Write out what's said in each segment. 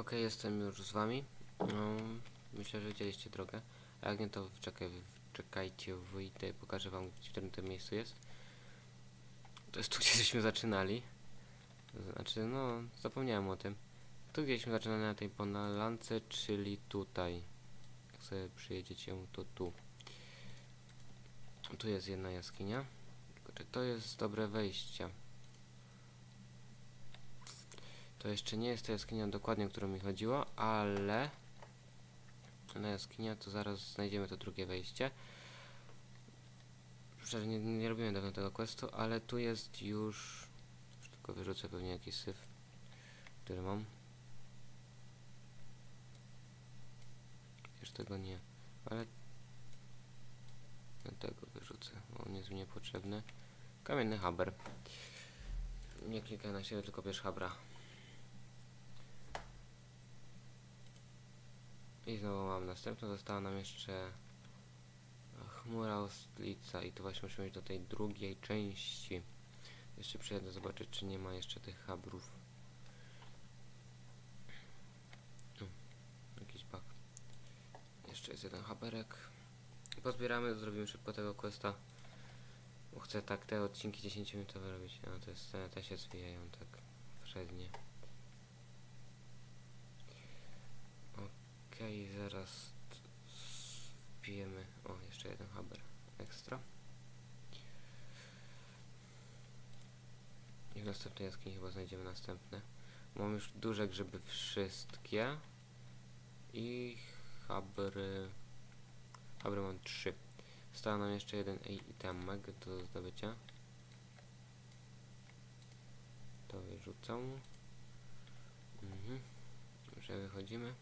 Ok, jestem już z wami. No, myślę, że widzieliście drogę. A jak nie, to czekaj, czekajcie, wyjdę i pokażę wam, w którym to miejscu jest. To jest tu, gdzie żeśmy zaczynali. Znaczy, no, zapomniałem o tym. Tu, gdzieśmy zaczynali na tej ponalance, czyli tutaj. Jak sobie przyjedziecie, to tu. Tu jest jedna jaskinia. Czy to jest dobre wejście? To jeszcze nie jest ta jaskinia dokładnie, o którą mi chodziło, ale na jaskinia to zaraz znajdziemy to drugie wejście. Szczerze nie, nie robiłem dawno tego questu, ale tu jest już... tylko wyrzucę pewnie jakiś syf, który mam. Już tego nie, ale tego wyrzucę, bo on jest mi niepotrzebny. Kamienny haber. Nie klikaj na siebie, tylko bierz habra. I znowu mam następną, została nam jeszcze chmura ostlica i tu właśnie musimy iść do tej drugiej części. Jeszcze przyjadę zobaczyć, czy nie ma jeszcze tych habrów. Jakiś bug. Jeszcze jest jeden haberek. Pozbieramy, zrobimy szybko tego questa. Bo chcę tak te odcinki 10 minutowe robić. No to jest, te, się zwijają tak przednie. Okej, zaraz wbijemy. O, jeszcze jeden haber ekstra. I w następnej jaskini chyba znajdziemy następne. Mam już duże grzyby wszystkie. I habry. Habry mam trzy. Został nam jeszcze jeden itemek do zdobycia. To wyrzucam. Mhm. Dobrze, wychodzimy.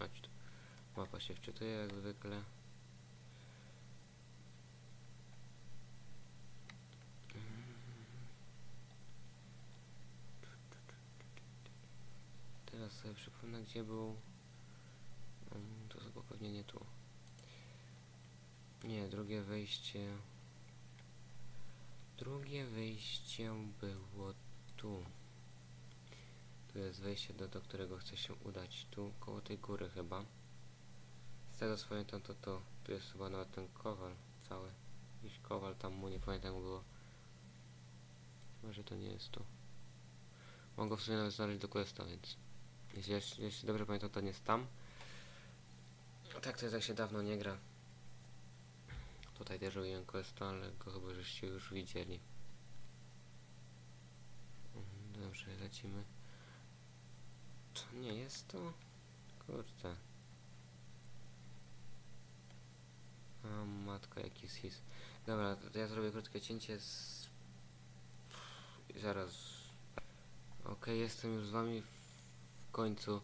Chodź tu. Mapa się wczytuje jak zwykle. Teraz sobie przypomnę gdzie był. Mm, To chyba pewnie nie tu. Nie, drugie wejście. Drugie wyjście było tu. Tu jest wejście, do, do którego chcę się udać. Tu, koło tej góry chyba. Z tego co pamiętam, to to. Tu jest chyba nawet ten kowal cały. Jakiś kowal tam mu, nie pamiętam było. Może to nie jest tu. Mogę w sumie nawet znaleźć do questa, więc... Jeśli, jeśli, jeśli dobrze pamiętam, to nie jest tam. Tak to jest jak się dawno nie gra. Tutaj też robiłem questa, ale go chyba żeście już widzieli. Mhm, Dobrze, lecimy. Nie jest to? Kurde. A matka, jaki sis. Dobra, to ja zrobię krótkie cięcie z... Zaraz... Okej, jestem już z wami w końcu.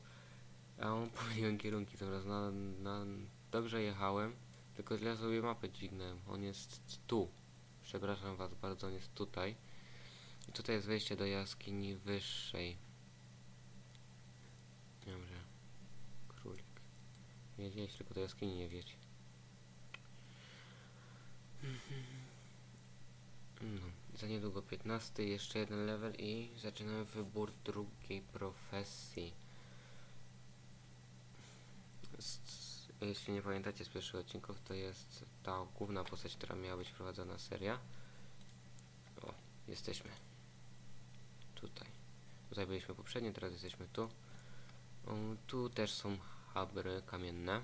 Ja mam pomyliłem kierunki teraz. Na, na... Dobrze jechałem, tylko źle sobie mapę dźwignąłem. On jest tu. Przepraszam was bardzo, on jest tutaj. I tutaj jest wejście do jaskini wyższej. Dobrze. Królik. Wiedzieć, tylko do jaskini nie wieć. No, za niedługo 15, jeszcze jeden level i zaczynamy wybór drugiej profesji. Z, jeśli nie pamiętacie z pierwszych odcinków, to jest ta główna postać, która miała być prowadzona seria. O, jesteśmy. Tutaj. Tutaj byliśmy poprzednio, teraz jesteśmy tu. O, tu też są habry kamienne.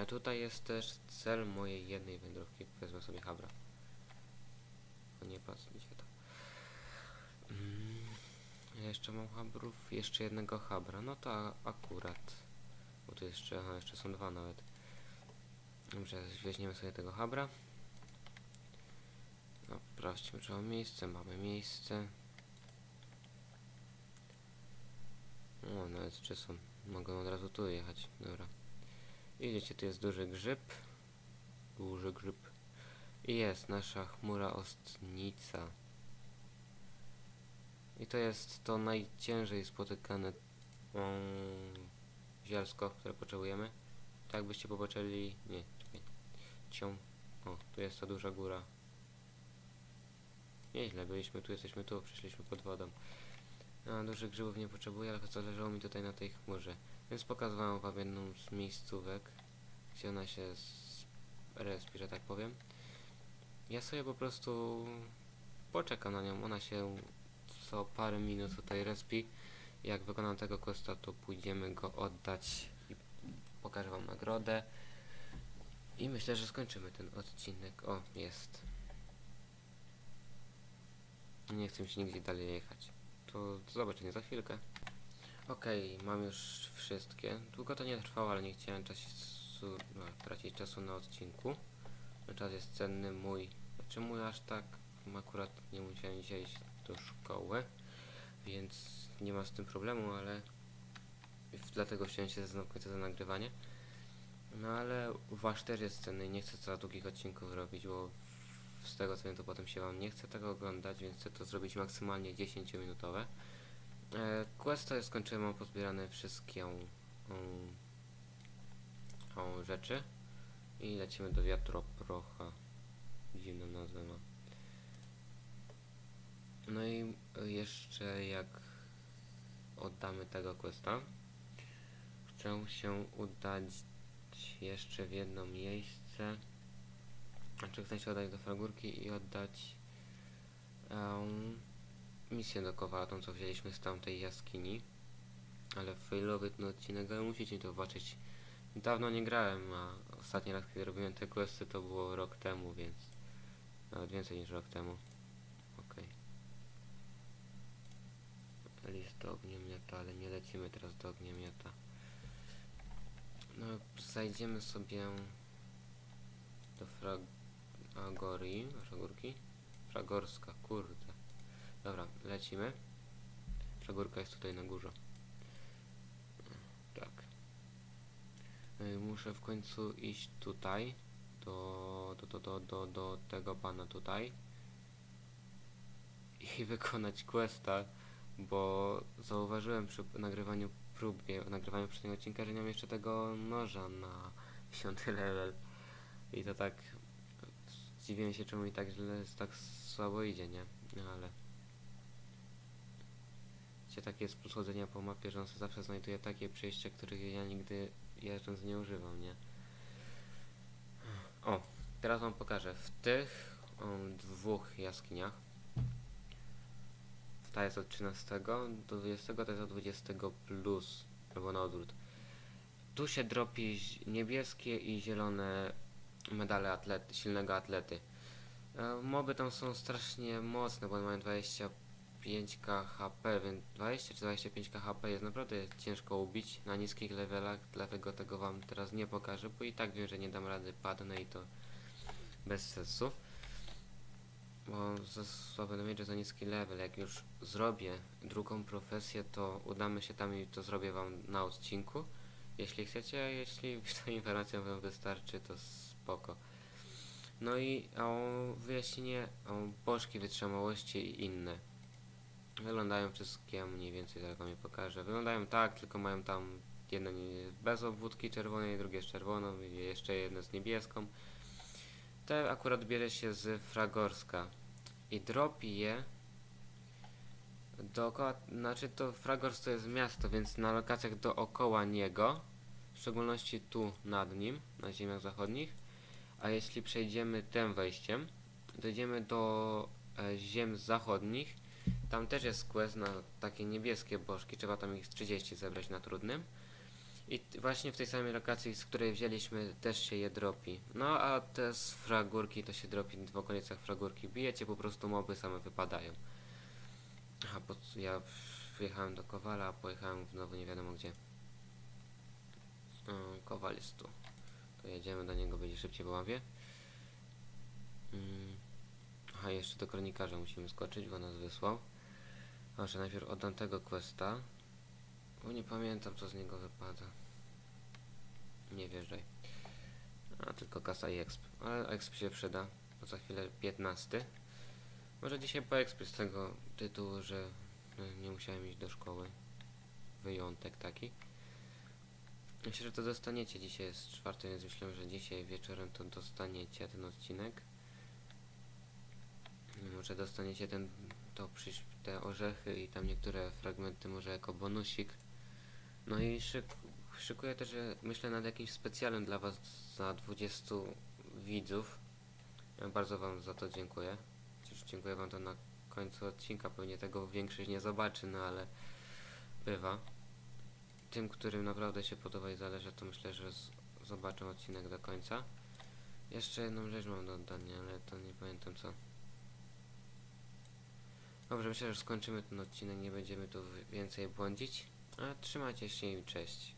A tutaj jest też cel mojej jednej wędrówki. Wezmę sobie habra. Nie patrz, gdzie to. Mm, ja jeszcze mam habrów, jeszcze jednego habra. No to akurat. Bo tu jeszcze, aha, jeszcze są dwa nawet. Dobrze, weźmiemy sobie tego habra. No, sprawdźmy, czy mamy miejsce. Mamy miejsce. O, nawet czy są. Mogę od razu tu jechać. Dobra. Widzicie, tu jest duży grzyb. Duży grzyb. I jest nasza chmura ostnica. I to jest to najciężej spotykane um, zielsko, które potrzebujemy. Tak byście popatrzyli... Nie, czekaj. Cią. O, tu jest ta duża góra. Nieźle, byliśmy tu, jesteśmy tu, przyszliśmy pod wodą. A, dużych grzybów nie potrzebuję, ale zależało mi tutaj na tej chmurze. Więc pokazywałem wam jedną z miejscówek, gdzie ona się respi, że tak powiem. Ja sobie po prostu poczekam na nią. Ona się co parę minut tutaj respi. Jak wykonam tego questa, to pójdziemy go oddać i pokażę wam nagrodę. I myślę, że skończymy ten odcinek. O, jest. Nie chcę się nigdzie dalej jechać. To do zobaczenia za chwilkę. Okej, mam już wszystkie. Długo to nie trwało, ale nie chciałem czasu, no, tracić czasu na odcinku. Czas jest cenny mój. Znaczy mój aż tak. Akurat nie musiałem dzisiaj iść do szkoły, więc nie ma z tym problemu, ale dlatego chciałem się końca za nagrywanie. No ale wasz też jest cenny nie chcę za długich odcinków robić, bo z tego co wiem to potem się wam nie chce tego oglądać, więc chcę to zrobić maksymalnie 10 minutowe. E, questa skończyłem, mam pozbierane wszystkie um, um, rzeczy i lecimy do wiatroprocha. Dziwną nazwę ma. No i jeszcze jak oddamy tego questa, chcę się udać jeszcze w jedno miejsce. Znaczy chcę się oddać do Fragurki i oddać um, misję do Kowala, tą co wzięliśmy z tamtej jaskini. Ale failowy odcinek, ale musicie to zobaczyć. Dawno nie grałem, a ostatni raz kiedy robiłem te questy to było rok temu, więc nawet więcej niż rok temu. Okej. List do ale nie lecimy teraz do ogniomiota. No, zajdziemy sobie do frag... Agorii, Fragurki? Fragorska, kurde. Dobra, lecimy. Fragurka jest tutaj na górze. Tak. Y, Muszę w końcu iść tutaj. Do, do, do, do, do, do tego pana tutaj. I wykonać questa, bo zauważyłem przy nagrywaniu próbie, nagrywaniu poprzedniego odcinka, że nie mam jeszcze tego noża na 10 level. I to tak zdziwiłem się, czemu mi tak źle, tak słabo idzie, nie? No ale... Gdzie takie jest plus chodzenia po mapie, że on zawsze znajduje takie przejścia, których ja nigdy jeżdżąc nie używam, nie? O, teraz wam pokażę. W tych um, dwóch jaskiniach ta jest od 13 do 20, to jest od 20 plus, albo na odwrót. Tu się dropi niebieskie i zielone medale atlet, silnego atlety. E, moby tam są strasznie mocne, bo mają 25k HP, więc 20 czy 25k HP jest naprawdę ciężko ubić na niskich levelach, dlatego tego wam teraz nie pokażę, bo i tak wiem, że nie dam rady, padnę i to bez sensu. Bo za słabe damage za niski level, jak już zrobię drugą profesję, to udamy się tam i to zrobię wam na odcinku. Jeśli chcecie, jeśli ta informacja wam wystarczy, to spoko. No i o wyjaśnienie o bożki wytrzymałości i inne. Wyglądają wszystkie mniej więcej, tak je pokażę. Wyglądają tak, tylko mają tam jedno bez obwódki czerwonej, drugie z czerwoną jeszcze jedno z niebieską. Te akurat bierze się z Fragorska i dropi je dookoła, znaczy to Fragors to jest miasto, więc na lokacjach dookoła niego, w szczególności tu nad nim, na ziemiach zachodnich, a jeśli przejdziemy tym wejściem, dojdziemy do e, ziem zachodnich, tam też jest quest na takie niebieskie bożki, trzeba tam ich z 30 zebrać na trudnym. I właśnie w tej samej lokacji, z której wzięliśmy, też się je dropi. No a te z fragurki to się dropi w okolicach fragurki. Bijecie po prostu moby same wypadają. Aha, bo ja wjechałem do Kowala, a pojechałem znowu nie wiadomo gdzie. O, Kowal jest tu. Jedziemy do niego, będzie szybciej po mapie. Mm. Aha, jeszcze do kronikarza musimy skoczyć, bo nas wysłał. Może najpierw oddam tego questa. Bo nie pamiętam co z niego wypada. Nie wierzaj. A tylko kasa i exp. Ale exp się przyda. Bo za chwilę 15. Może dzisiaj po exp z tego tytułu, że e, nie musiałem iść do szkoły. Wyjątek taki. Myślę, że to dostaniecie. Dzisiaj jest czwarty, więc myślę, że dzisiaj wieczorem to dostaniecie ten odcinek. Może dostaniecie ten, to przyś, te orzechy i tam niektóre fragmenty może jako bonusik. No i szyk, szykuję też, że myślę nad jakimś specjalem dla was za 20 widzów. Ja bardzo wam za to dziękuję. Chociaż dziękuję wam to na końcu odcinka, pewnie tego większość nie zobaczy, no ale bywa. Tym, którym naprawdę się podoba i zależy, to myślę, że zobaczę odcinek do końca. Jeszcze jedną rzecz mam do oddania, ale to nie pamiętam co. Dobrze, myślę, że skończymy ten odcinek, nie będziemy tu wi- więcej błądzić. A trzymajcie się i cześć.